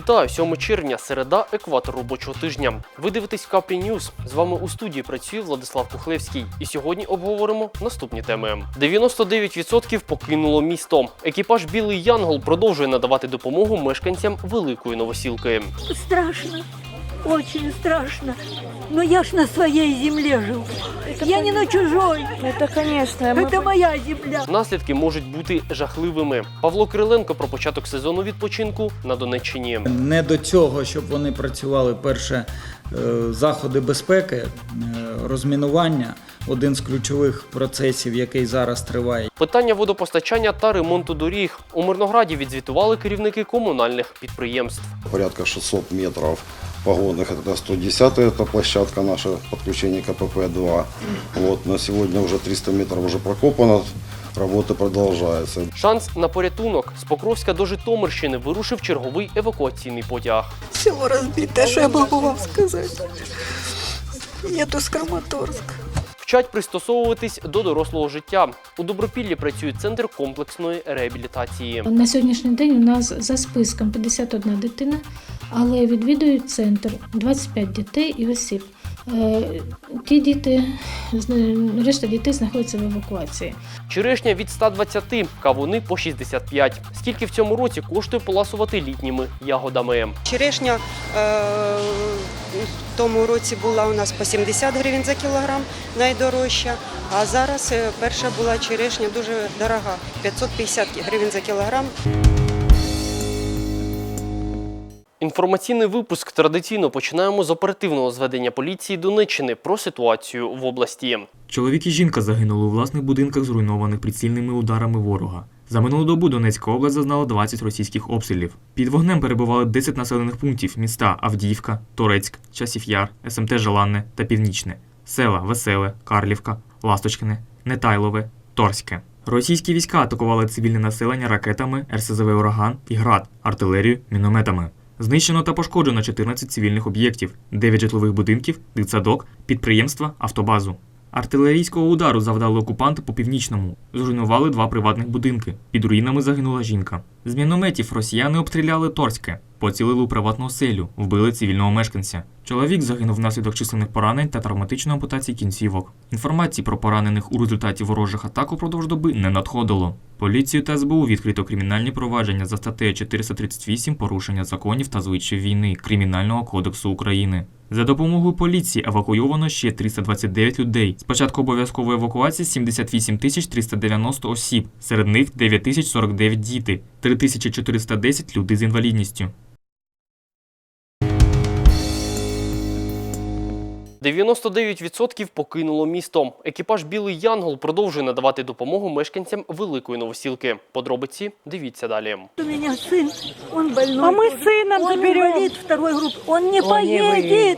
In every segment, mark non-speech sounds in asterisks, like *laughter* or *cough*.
Вітаю 7 червня, середа, екватор робочого тижня. Ви дивитесь Капі Ньюз. З вами у студії працює Владислав Кухлевський. І сьогодні обговоримо наступні теми: 99% покинуло місто. Екіпаж Білий Янгол продовжує надавати допомогу мешканцям Великої Новосілки. Страшно, очень страшно. Но я ж на своей земле живу. я не на чужой. Это, конечно. мы Это моя земля. Наслідки можуть бути жахливими. Павло Кириленко про початок сезону відпочинку на Донеччині. Не до цього, щоб вони працювали перше е, заходи безпеки, е, розмінування один з ключових процесів, який зараз триває. Питання водопостачання та ремонту доріг у Мирнограді відзвітували керівники комунальних підприємств. порядка 600 метров погодных. Это 110 это площадка наша подключение КПП-2. Вот, на сегодня уже 300 метров уже прокопано, работа продолжается. Шанс на порятунок з Покровська до Житомирщини вирушив черговий евакуаційний потяг. Село разбито, что я могу вам сказать? Еду с Краматорска. Вчать пристосовуватись до дорослого життя. У Добропіллі працює центр комплексної реабілітації. На сьогоднішній день у нас за списком 51 дитина, але відвідують центр 25 дітей і осіб. Е, Ті діти, решта дітей знаходяться в евакуації. Черешня від 120, кавуни по 65. Скільки в цьому році коштує поласувати літніми ягодами? Черешня е, в тому році була у нас по 70 гривень за кілограм, найдорожча. А зараз е, перша була черешня дуже дорога 550 гривень за кілограм. Інформаційний випуск традиційно починаємо з оперативного зведення поліції Донеччини про ситуацію в області. Чоловік і жінка загинули у власних будинках, зруйнованих прицільними ударами ворога. За минулу добу Донецька область зазнала 20 російських обстрілів. Під вогнем перебували 10 населених пунктів міста Авдіївка, Торецьк, Часів Яр, СМТ Желанне та Північне, села Веселе, Карлівка, Ласточкине, Нетайлове, Торське. Російські війська атакували цивільне населення ракетами, РСЗВ Ураган і ГРАД, артилерію, мінометами. Знищено та пошкоджено 14 цивільних об'єктів, 9 житлових будинків, дитсадок, підприємства, автобазу. Артилерійського удару завдали окупанти по північному. Зруйнували два приватних будинки. Під руїнами загинула жінка. З мінометів росіяни обстріляли Торське, поцілили у приватну оселю, вбили цивільного мешканця. Чоловік загинув внаслідок численних поранень та травматичної ампутації кінцівок. Інформації про поранених у результаті ворожих атак упродовж доби не надходило. Поліцію та СБУ відкрито кримінальні провадження за статтею 438 порушення законів та звичаїв війни Кримінального кодексу України. За допомогою поліції евакуйовано ще 329 людей. З початку обов'язкової евакуації 78 тисяч 390 осіб, серед них 9 тисяч 49 діти, 3410 люди з інвалідністю. 99% покинуло місто. Екіпаж Білий Янгол продовжує надавати допомогу мешканцям Великої Новосілки. Подробиці дивіться далі. У меня сын, он больной. А мы сына он заберем. инвалид второй группы. Он не поедет.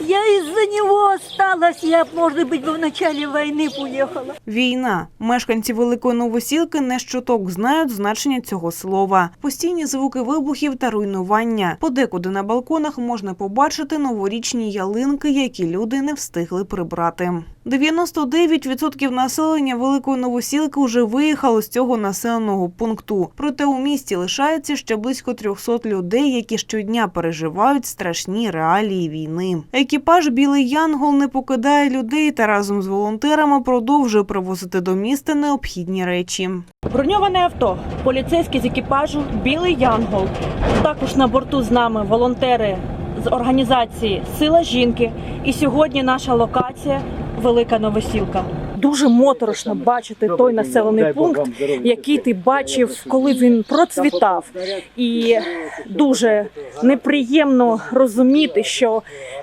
Я из-за него осталась. Я, может быть, бы в начале войны уехала. Війна. Мешканці Великої Новосілки не щоток знають значення цього слова. Постійні звуки вибухів та руйнування. Подекуди на балконах можна побачити новорічні ялинки, які люди не встигли прибрати. 99% населення Великої Новосілки вже виїхало з цього населеного пункту. Проте у місті лишається ще близько 300 людей, які щодня переживають страшні реалії війни. Екіпаж Білий Янгол не покидає людей та разом з волонтерами продовжує привозити до міста необхідні речі. Броньоване авто, поліцейський з екіпажу Білий Янгол. Також на борту з нами волонтери з організації Сила жінки. І сьогодні наша локація Велика Новосілка. Дуже моторошно бачити той населений пункт, який ти бачив, коли він процвітав. І дуже неприємно розуміти, що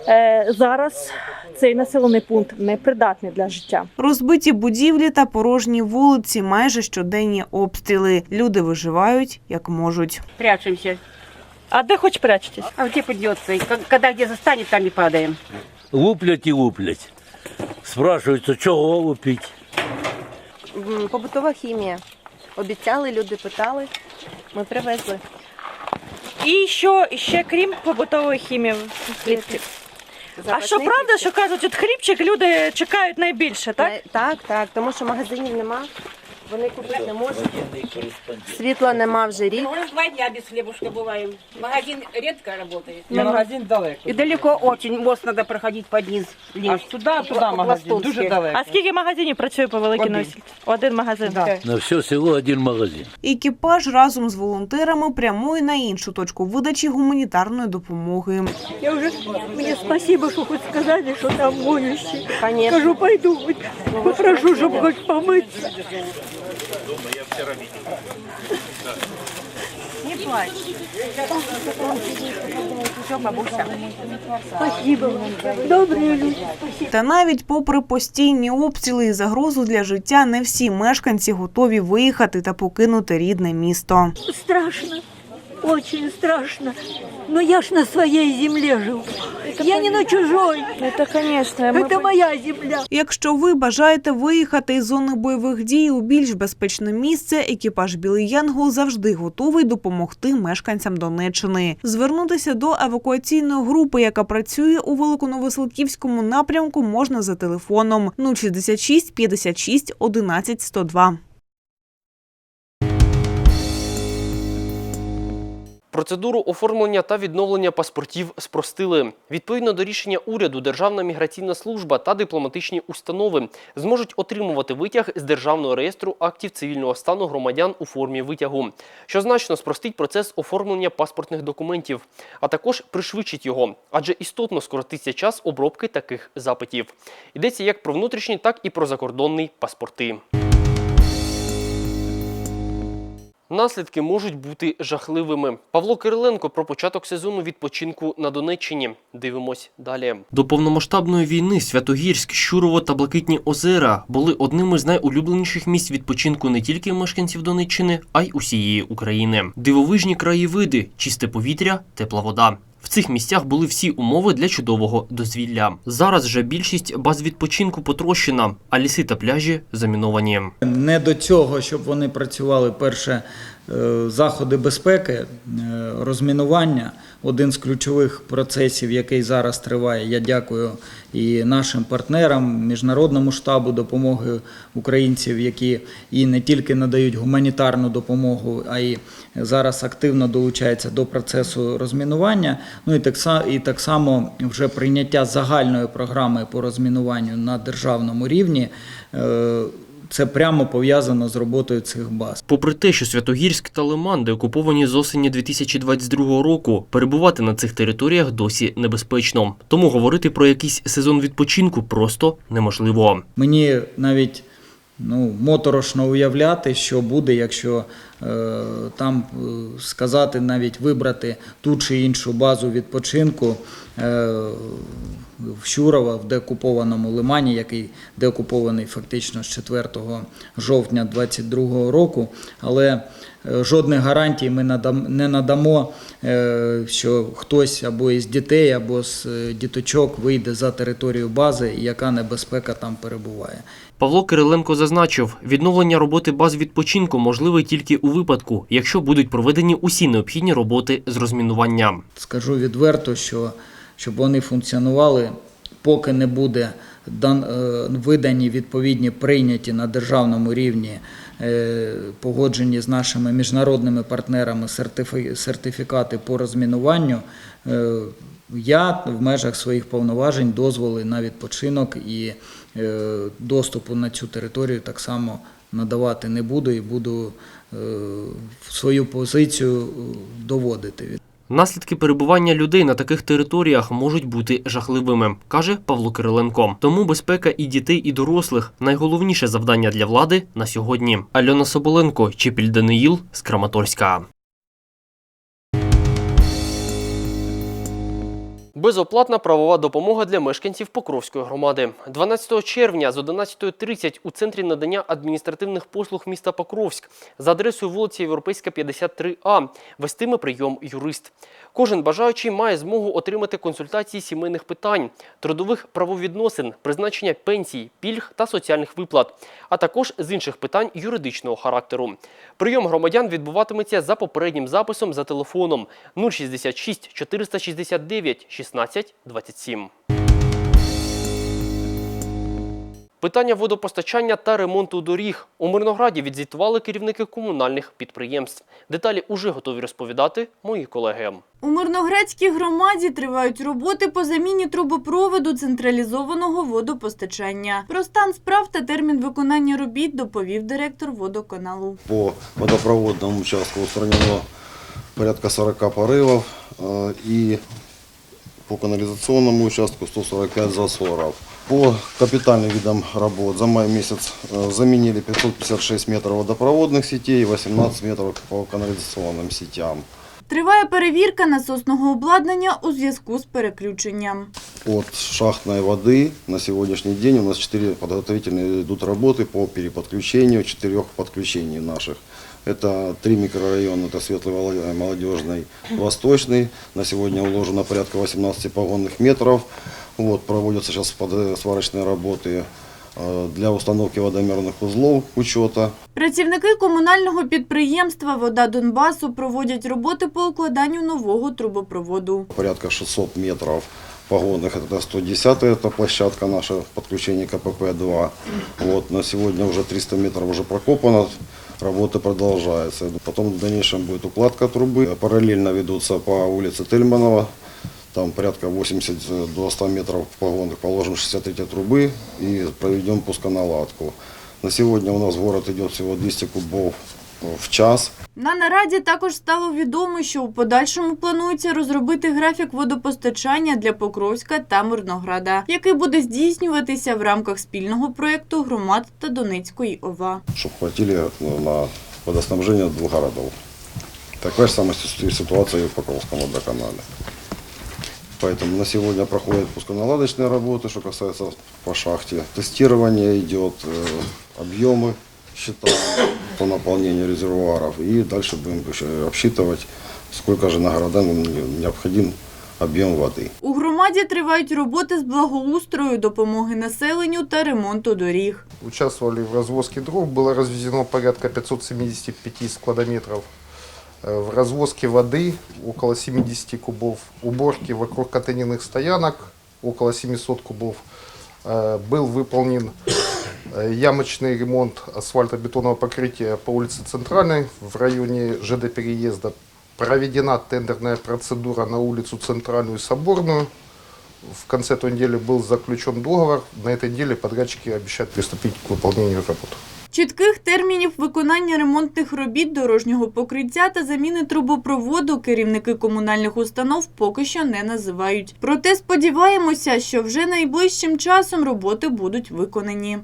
е, зараз цей населений пункт непридатний для життя. Розбиті будівлі та порожні вулиці, майже щоденні обстріли. Люди виживають як можуть. Прячемся. А де хоч прячетесь? А где придется? И как- Когда где застанет, там и падаем. Луплять і луплять. Спрашуються, чого лупить. М, Побутова хімія. Обіцяли, люди питали. Ми привезли. І що ще крім побутової хімії? А що правда, що кажуть, от хлібчик люди чекають найбільше, так? Так, так, тому що магазинів нема. Вони купити не можуть. Світла нема вже рік. Два дня без хлебушка бываем. Магазин редко работает. магазин далеко. И далеко очень. Мост надо проходить под низ. А Туди, туди магазин, дуже далеко. А скільки магазинів працює по великій носі? Один магазин. На все село один магазин. Екіпаж разом з волонтерами прямує на іншу точку видачі гуманітарної допомоги. Я уже, мне спасибо, что хоть сказали, что там. Конечно. Скажу, пойду, хоть попрошу, чтобы хоть помыться. Не плачь. Все, бабуся. Спасибо вам. Добрые люди, спасибо. Та навіть попри постійні обстріли і загрозу для життя, не всі мешканці готові виїхати та покинути рідне місто. Страшно, очень страшно. Но я ж на своей земле живу. Я не на чужой. Это, конечно. Это моя земля. Якщо ви бажаєте виїхати із зони бойових дій у більш безпечне місце, екіпаж Білий Янгол завжди готовий допомогти мешканцям Донеччини. Звернутися до евакуаційної групи, яка працює у Великоновоселківському напрямку, можна за телефоном 066 56 11 102. Процедуру оформлення та відновлення паспортів спростили. Відповідно до рішення уряду, Державна міграційна служба та дипломатичні установи зможуть отримувати витяг з державного реєстру актів цивільного стану громадян у формі витягу, що значно спростить процес оформлення паспортних документів, а також пришвидшить його, адже істотно скоротиться час обробки таких запитів. Йдеться як про внутрішні, так і про закордонні паспорти. Наслідки можуть бути жахливими. Павло Кириленко про початок сезону відпочинку на Донеччині. Дивимось далі. До повномасштабної війни Святогірськ, Щурово та Блакитні озера були одними з найулюбленіших місць відпочинку не тільки мешканців Донеччини, а й усієї України. Дивовижні краєвиди, чисте повітря, тепла вода. Цих місцях були всі умови для чудового дозвілля. Зараз же більшість баз відпочинку потрощена, а ліси та пляжі заміновані. Не до цього, щоб вони працювали перше е, заходи безпеки, е, розмінування. Один з ключових процесів, який зараз триває. Я дякую і нашим партнерам, міжнародному штабу допомоги українців, які і не тільки надають гуманітарну допомогу, а й зараз активно долучаються до процесу розмінування. Ну і так і так само вже прийняття загальної програми по розмінуванню на державному рівні. Це прямо пов'язано з роботою цих баз. Попри те, що Святогірськ та Лиман, де окуповані з осені 2022 року, перебувати на цих територіях досі небезпечно. Тому говорити про якийсь сезон відпочинку просто неможливо. Мені навіть ну, моторошно уявляти, що буде, якщо е, там е, сказати, навіть вибрати ту чи іншу базу відпочинку е, в Щурова, в деокупованому лимані, який деокупований фактично з 4 жовтня 2022 року. Але е, жодних гарантій ми не надамо, е, що хтось або із дітей, або з е, діточок вийде за територію бази, і яка небезпека там перебуває. Павло Кириленко зазначив, відновлення роботи баз відпочинку можливе тільки у випадку, якщо будуть проведені усі необхідні роботи з розмінування. Скажу відверто, що щоб вони функціонували, поки не буде е, видані відповідні прийняті на державному рівні е, погоджені з нашими міжнародними партнерами сертифікати по розмінуванню. е, Я в межах своїх повноважень дозволи на відпочинок і доступу на цю територію так само надавати не буду і буду свою позицію доводити. Наслідки перебування людей на таких територіях можуть бути жахливими, каже Павло Кириленко. Тому безпека і дітей, і дорослих найголовніше завдання для влади на сьогодні. Альона Соболенко, Чепіль Даниїл з Краматорська. Безоплатна правова допомога для мешканців Покровської громади. 12 червня з 11.30 у центрі надання адміністративних послуг міста Покровськ за адресою вулиця Європейська, 53А вестиме прийом юрист. Кожен бажаючий має змогу отримати консультації сімейних питань, трудових правовідносин, призначення пенсій, пільг та соціальних виплат, а також з інших питань юридичного характеру. Прийом громадян відбуватиметься за попереднім записом за телефоном 066 469 16 27. Питання водопостачання та ремонту доріг. У Мирнограді відзвітували керівники комунальних підприємств. Деталі уже готові розповідати мої колеги. У Мирноградській громаді тривають роботи по заміні трубопроводу централізованого водопостачання. Про стан справ та термін виконання робіт доповів директор водоканалу. По водопроводному участку устранено порядка 40 порывов э, и по канализационному участку 145 засоров. По капитальным видам работ за май месяц э, заменили 556 метров водопроводных сетей и 18 метров по канализационным сетям. Триває перевірка насосного обладнання у зв'язку з переключенням. От шахтной воды на сегодняшний день у нас 4 подготовительные идут работы по переподключению четырех подключений наших. Это три микрорайона, это Светлый, Воло- Молодежный, Восточный. На сегодня уложено порядка 18 погонных метров. Вот, проводятся сейчас под- сварочные работы э, для установки водомерных узлов учета. Працівники комунального підприємства Вода Донбасу проводять роботи по укладанню нового трубопроводу. порядка 600 метров погонных. Это 110 это площадка наша подключение КПП-2. Вот, на сегодня уже 300 метров уже прокопано, работа продолжается. Потом в дальнейшем будет укладка трубы. Параллельно ведутся по улице Тельманова. Там порядка 80 до 100 метров погонных. Положим 63 трубы и проведем пусконаладку. На сегодня у нас в город идет всего 200 кубов в час. На нараді також стало відомо, що у подальшому планується розробити графік водопостачання для Покровська та Мирнограда, який буде здійснюватися в рамках спільного проєкту громад та Донецької ОВА. чтобы хватили ну, на водоснабжение двух городов. Такая же самая си- ситуация и в Покровском водоканале. Поэтому на сегодня проходят пусконаладочные работы, что касается по шахте. Тестирование идет, э, объемы считаем по наполнению резервуаров. И дальше будем еще обсчитывать, сколько же на города нам не- необходим объем воды. У громаді тривають роботи з благоустрою, допомоги населенню та ремонту доріг. Участвовали в развозке дров, было развезено порядка 575 складометров. Э, В развозке воды около 70 кубов, уборки вокруг контейнерных стоянок около 700 кубов. Э, Был выполнен э, ямочный ремонт асфальтобетонного покрытия по улице Центральной в районе ЖД переезда. Проведена тендерная процедура на улицу Центральную и Соборную. В конце той недели был заключен договор. На этой неделе подрядчики обещают приступить к выполнению работ. Чітких термінів виконання ремонтних робіт дорожнього покриття та заміни трубопроводу керівники комунальних установ поки що не називають. Проте сподіваємося, що вже найближчим часом роботи будуть виконані.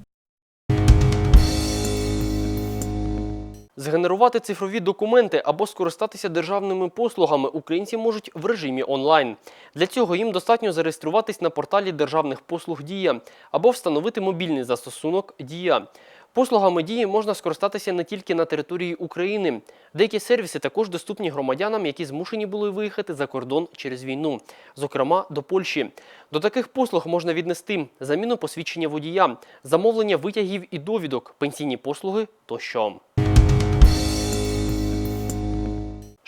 Згенерувати цифрові документи або скористатися державними послугами українці можуть в режимі онлайн. Для цього їм достатньо зареєструватись на порталі державних послуг Дія або встановити мобільний застосунок Дія. Послугами дії можна скористатися не тільки на території України. Деякі сервіси також доступні громадянам, які змушені були виїхати за кордон через війну, зокрема до Польщі. До таких послуг можна віднести заміну посвідчення водія, замовлення витягів і довідок, пенсійні послуги тощо.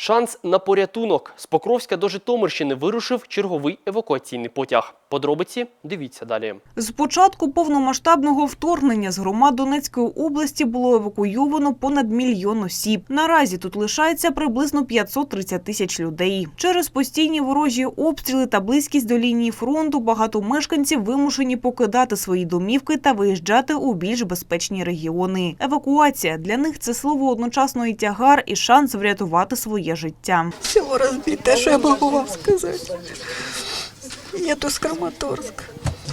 Шанс на порятунок. З Покровська до Житомирщини вирушив черговий евакуаційний потяг. Подробиці дивіться далі. З початку повномасштабного вторгнення з громад Донецької області було евакуйовано понад мільйон осіб. Наразі тут лишається приблизно 530 тисяч людей. Через постійні ворожі обстріли та близькість до лінії фронту багато мешканців вимушені покидати свої домівки та виїжджати у більш безпечні регіони. Евакуація для них це слово одночасно і тягар, і шанс врятувати своє життя. Село разбитое, что я могу вам сказать? Еду с Краматорска.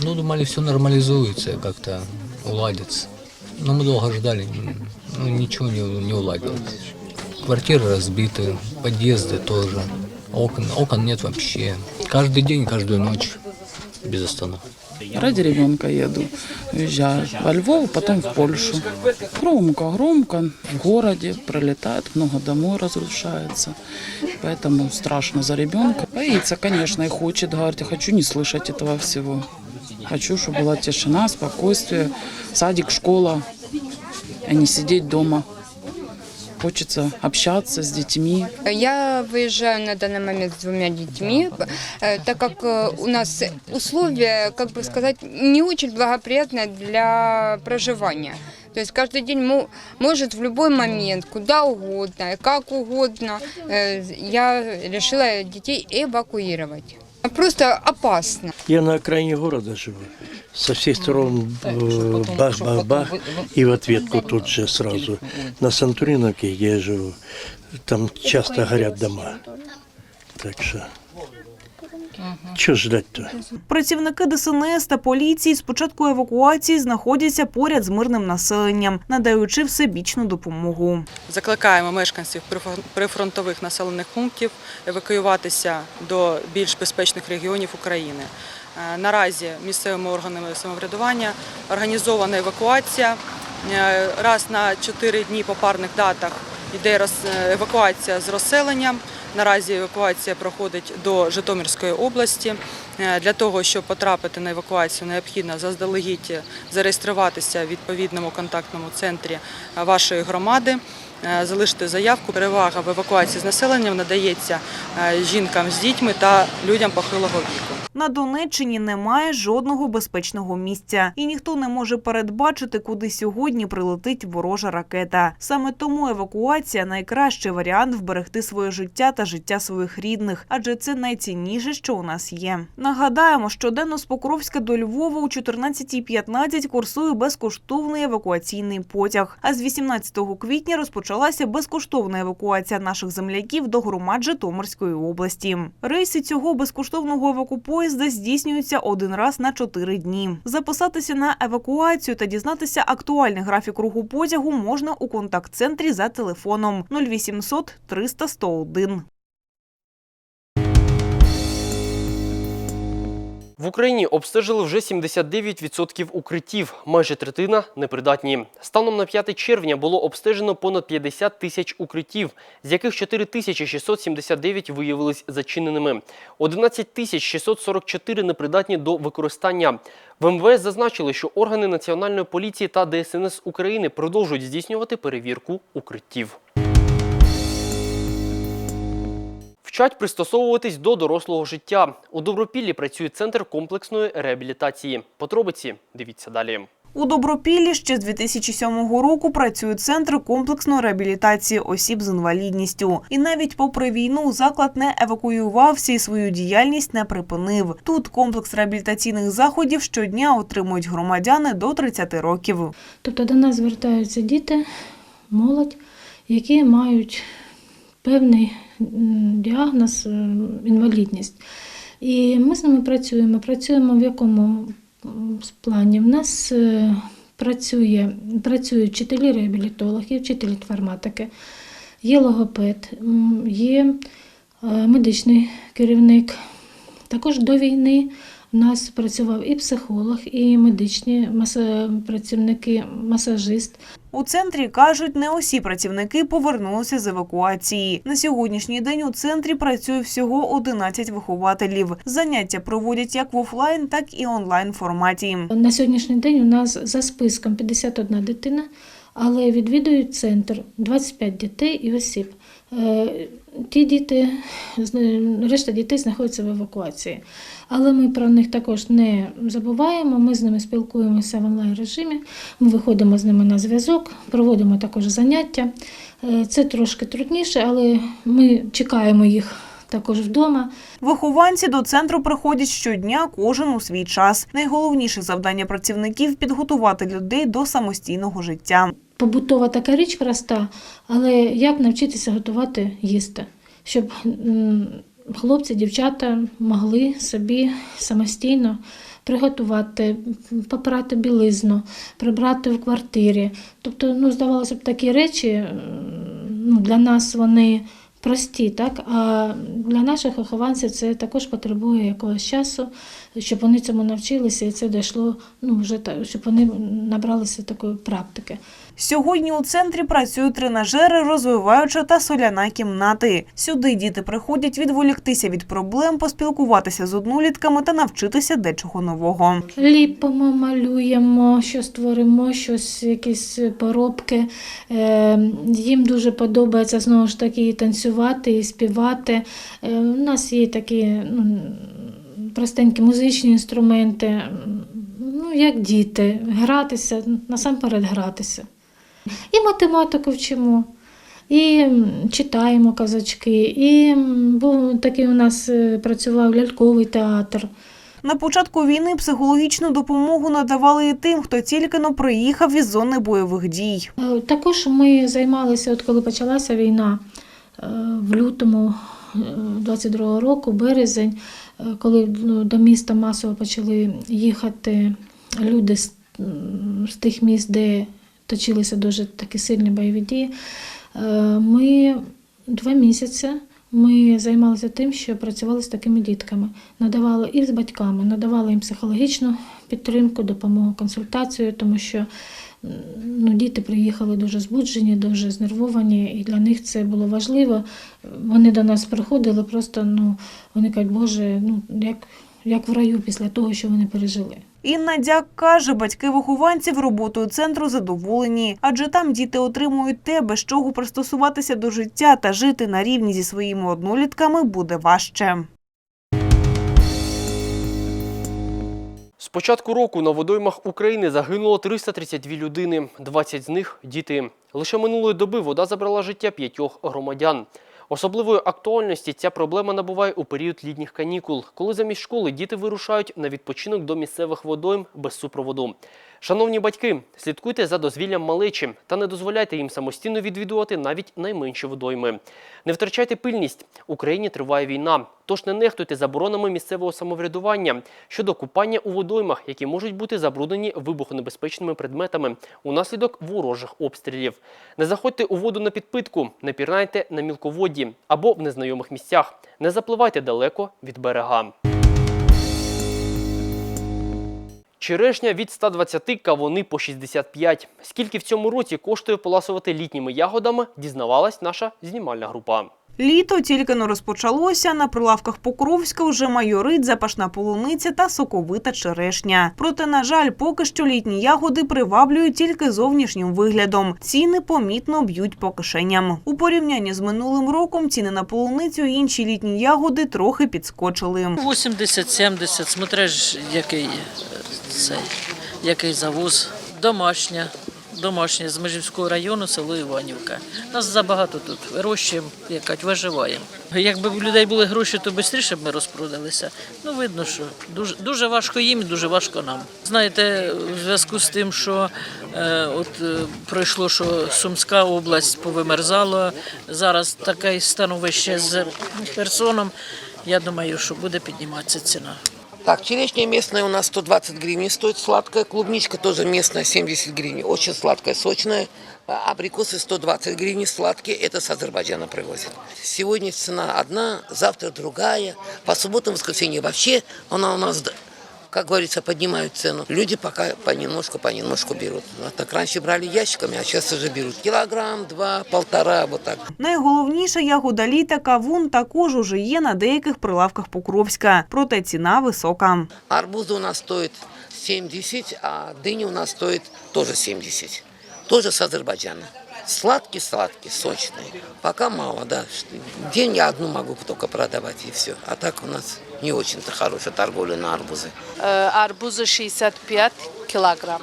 Ну, думали, все нормализуется, как-то уладится. Но мы долго ждали, ну, ничего не, не уладилось. Квартиры разбиты, подъезды тоже. Окон, окон нет вообще. Каждый день, каждую ночь без остановки. Ради ребенка еду. Уезжаю во Львов, потом в Польшу. Громко, громко. В городе пролетает, много домой разрушается. Поэтому страшно за ребенка. Боится, конечно, и хочет, говорит, я хочу не слышать этого всего. Хочу, чтобы была тишина, спокойствие, садик, школа, а не сидеть дома хочется общаться с детьми. Я выезжаю на данный момент с двумя детьми, э, так как э, у нас условия, как бы сказать, не очень благоприятные для проживания. То есть каждый день мо- может в любой момент, куда угодно, как угодно. Э, Я решила детей эвакуировать. Просто опасно. Я на окраине города живу. Со всех сторон э, бах-бах-бах, и в ответку тут же сразу. На Сантуриновке, где я живу, там часто горят дома. Так что, что ждать-то? Працівники ДСНС та поліції з початку евакуації знаходяться поряд з мирним населенням, надаючи всебічну допомогу. Закликаємо мешканців прифрон- прифронтових населених пунктів евакуюватися до більш безпечних регіонів України. Е, Наразі місцевими органами самоврядування організована евакуація. Е, Раз на 4 дні по парних датах йде роз- е, евакуація з розселенням. Наразі евакуація проходить до Житомирської області. Е, Для того, щоб потрапити на евакуацію, необхідно заздалегідь зареєструватися в відповідному контактному центрі е, вашої громади, е, залишити заявку. Перевага в евакуації з населенням надається жінкам з дітьми та людям похилого віку. На Донеччині немає жодного безпечного місця, і ніхто не може передбачити, куди сьогодні прилетить ворожа ракета. Саме тому евакуація найкращий варіант вберегти своє життя та життя своїх рідних, адже це найцінніше, що у нас є. Нагадаємо, щоденно з Покровська до Львова о 14.15 курсує безкоштовний евакуаційний потяг. А з 18 квітня розпочалася безкоштовна евакуація наших земляків до громад Житомирської області. Рейси цього безкоштовного евакупоїзда здійснюються один раз на чотири дні. Записатися на евакуацію та дізнатися актуальний графік руху потягу можна у контакт-центрі за телефоном 0800 300 101. В Україні обстежили вже 79% укриттів, майже третина непридатні. Станом на 5 червня було обстежено понад 50 тисяч укриттів, з яких 4679 виявились зачиненими. 11 тисяч 644 непридатні до використання. В МВС зазначили, що органи Національної поліції та ДСНС України продовжують здійснювати перевірку укриттів. Вчать пристосовуватись до дорослого життя. У Добропіллі працює центр комплексної реабілітації. Подробиці дивіться далі. У Добропіллі ще з 2007 року працює центр комплексної реабілітації осіб з інвалідністю. І навіть попри війну заклад не евакуювався і свою діяльність не припинив. Тут комплекс реабілітаційних заходів щодня отримують громадяни до 30 років. Тобто до нас звертаються діти, молодь, які мають певний діагноз е, інвалідність. І ми з ними працюємо. Працюємо в якому плані? В нас е, працює, працюють вчителі реабілітологи, вчителі інформатики, є логопед, є е, медичний керівник. Також до війни у нас працював і психолог, і медичні маса- працівники, масажист. У центрі кажуть, не усі працівники повернулися з евакуації. На сьогоднішній день у центрі працює всього 11 вихователів. Заняття проводять як в офлайн, так і онлайн форматі. На сьогоднішній день у нас за списком 51 дитина, але відвідують центр 25 дітей і осіб. Е, Ті діти, решта дітей знаходяться в евакуації. Але ми про них також не забуваємо. Ми з ними спілкуємося в онлайн режимі. Ми виходимо з ними на зв'язок, проводимо також заняття. Е, Це трошки трудніше, але ми чекаємо їх також вдома. Вихованці до центру приходять щодня, кожен у свій час. Найголовніше завдання працівників підготувати людей до самостійного життя. Побутова така річ проста, але як навчитися готувати їсти, щоб хлопці, дівчата могли собі самостійно приготувати, попрати білизну, прибрати в квартирі. Тобто, ну, здавалося б, такі речі ну, для нас вони прості, так? А для наших вихованців це також потребує якогось часу, щоб вони цьому навчилися, і це дійшло, ну, вже так, щоб вони набралися такої практики. Сьогодні у центрі працюють тренажери, розвиваюча та соляна кімнати. Сюди діти приходять відволіктися від проблем, поспілкуватися з однолітками та навчитися дечого нового. Ліпимо, малюємо, що створимо, щось, якісь поробки. Е, їм дуже подобається знову ж таки і танцювати, і співати. Е, у нас є такі ну, простенькі музичні інструменти, ну, як діти, гратися, насамперед гратися. І математику вчимо. І читаємо казочки, і був такий у нас е, працював ляльковий театр. На початку війни психологічну допомогу надавали і тим, хто тільки но приїхав із зони бойових дій. Е, Також ми займалися, от коли почалася війна е, в лютому 22-го року, березень, коли ну, до міста масово почали їхати люди з тих міст, де точилися дуже такі сильні бойові дії. Е, Ми два місяці ми займалися тим, що працювали з такими дітками, надавали і з батьками, надавали їм психологічну підтримку, допомогу, консультацію, тому що ну, діти приїхали дуже збуджені, дуже знервовані, і для них це було важливо. Вони до нас приходили, просто ну, вони кажуть, Боже, ну як, як в раю після того, що вони пережили. Інна Дяк каже, батьки вихованців роботою центру задоволені, адже там діти отримують те, без чого пристосуватися до життя та жити на рівні зі своїми однолітками буде важче. З початку року на водоймах України загинуло 332 людини, 20 з них – діти. Лише минулої доби вода забрала життя п'ятьох громадян. Особливої актуальності ця проблема набуває у період літніх канікул, коли замість школи діти вирушають на відпочинок до місцевих водойм без супроводу. Шановні батьки, слідкуйте за дозвіллям малечі та не дозволяйте їм самостійно відвідувати навіть найменші водойми. Не втрачайте пильність. Україні триває війна, тож не нехтуйте заборонами місцевого самоврядування щодо купання у водоймах, які можуть бути забруднені вибухонебезпечними предметами унаслідок ворожих обстрілів. Не заходьте у воду на підпитку, не пірнайте на мілководді або в незнайомих місцях. Не запливайте далеко від берега. Черешня від 120, кавуни по 65. Скільки в цьому році коштує поласувати літніми ягодами, дізнавалась наша знімальна група. Літо тільки но розпочалося. На прилавках Покровська вже майорить запашна полуниця та соковита черешня. Проте, на жаль, поки що літні ягоди приваблюють тільки зовнішнім виглядом. Ціни помітно б'ють по кишеням. У порівнянні з минулим роком ціни на полуницю і інші літні ягоди трохи підскочили. 80-70, смотриш, який цей, який завоз. Домашня. Домашня з Межівського району, село Іванівка. Нас забагато тут. Вирощуємо, якать, виживаємо. Якби в людей були гроші, то швидше б ми розпродалися. Ну, видно, що дуже, дуже важко їм і дуже важко нам. Знаєте, в зв'язку з тим, що е, от е, пройшло, що Сумська область повимерзала, зараз таке становище з Херсоном. Я думаю, що буде підніматися ціна. Так, черешня местная у нас 120 гривен стоит, сладкая. Клубничка тоже местная, 70 гривен. Очень сладкая, сочная. Абрикосы 120 гривен сладкие, это с Азербайджана привозят. Сегодня цена одна, завтра другая. По субботам, воскресенье вообще она у нас, как говорится, поднимают цену. Люди пока понемножку, понемножку берут. А так раньше брали ящиками, а сейчас уже берут килограмм, два, полтора, вот так. Найголовніша ягода літа кавун також уже є на деяких прилавках Покровська. Проте ціна висока. Арбузы у нас стоит 70, а дыни у нас стоит тоже 70. Тоже с Азербайджана. Сладкий-сладкий, сочный. Пока мало, да. День я одну могу только продавать и все. А так у нас не очень-то хорошая торговля на арбузы. Е, Арбузи 65 кілограм,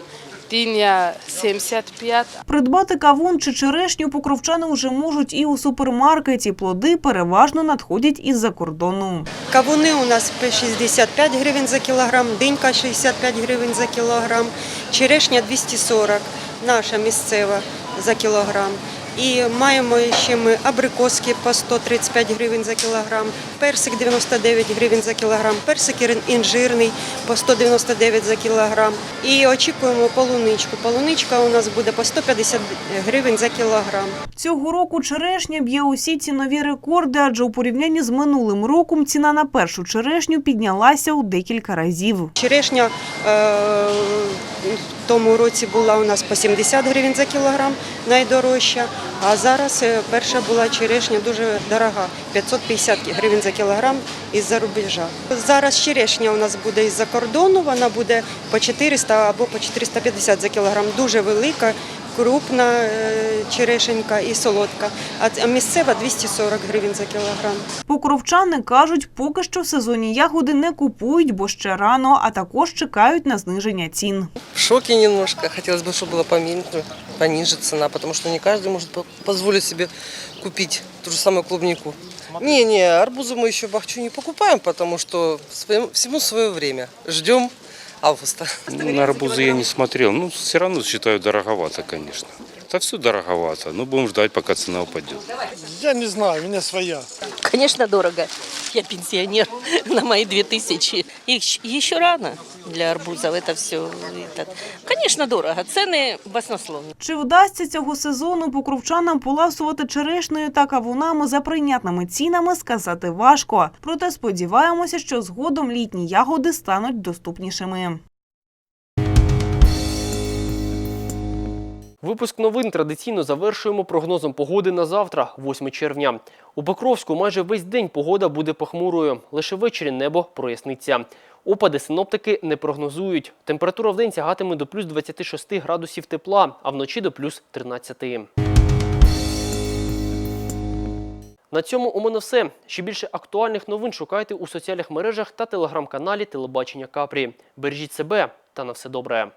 диня 75, Придбати кавун чи черешню покровчани вже можуть і у супермаркеті. Плоди переважно надходять із-за кордону. Кавуни у нас 65 гривень за кілограм, динька 65 гривень за кілограм, черешня 240, наша місцева за кілограм. І маємо ще ми абрикоски по 135 гривень за кілограм, персик 99 гривень за кілограм, персик інжирний по 199 за кілограм. І очікуємо полуничку. Полуничка у нас буде по 150 гривень за кілограм. Цього року черешня б'є усі цінові рекорди, адже у порівнянні з минулим роком ціна на першу черешню піднялася у декілька разів. Черешня е, в тому році була у нас по 70 гривень за кілограм, найдорожча. А зараз е, перша була черешня дуже дорога 550 гривень за кілограм із-за рубежа. Зараз черешня у нас буде із-за кордону, вона буде по 400 або по 450 за кілограм. Дуже велика, крупна е, черешенька і солодка. А ц- а місцева 240 гривень за кілограм. Покровчани кажуть, поки що сезонні ягоди не купують, бо ще рано, а також чекають на зниження цін. В шоке немножко. Хотелось бы, чтобы было поменьше, Пониже цена, потому что не каждый может по- позволить себе купить ту же самую клубнику. Не-не, арбузы мы еще бахчу не покупаем, потому что своем- всему свое время. Ждем августа. На арбузы я не смотрел. Ну, все равно считаю дороговато, конечно. Это все дороговато. Но будем ждать, пока цена упадет. Я не знаю, у меня своя. Конечно, дорого. Я пенсионер *laughs* на мои 2000. Их щ- еще рано для арбузов это все. Этот. Конечно, дорого. Цены баснословные. Чи вдасться цього сезону покровчанам поласувати черешнею та кавунами за прийнятними цінами, сказати важко. Проте сподіваємося, що згодом літні ягоди стануть доступнішими. Випуск новин традиційно завершуємо прогнозом погоди на завтра, 8 червня. У Покровську майже весь день погода буде похмурою. Лише ввечері небо проясниться. Опади синоптики не прогнозують. Температура в день сягатиме до плюс 26 градусів тепла, а вночі до плюс 13. На цьому у мене все. Ще більше актуальних новин шукайте у соціальних мережах та телеграм-каналі Телебачення Капрі. Бережіть себе та на все добре.